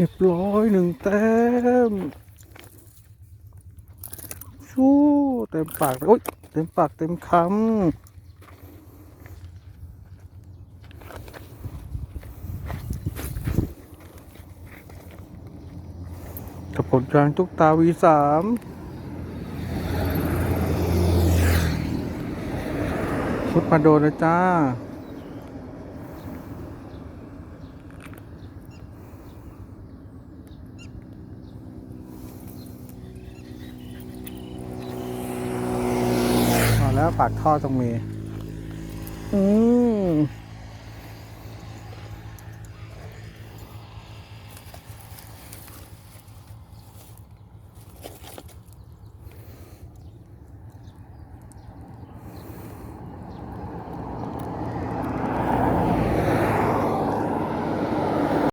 เรียบร้อยหนึ่งแต้มชู้เต็มปากเลยโอ๊ยเต็มปากเต็มคำกับผลกลางทุกตาวีสามพุดมาโดนนะจ้า แล้วปากท่อตรงมี อืม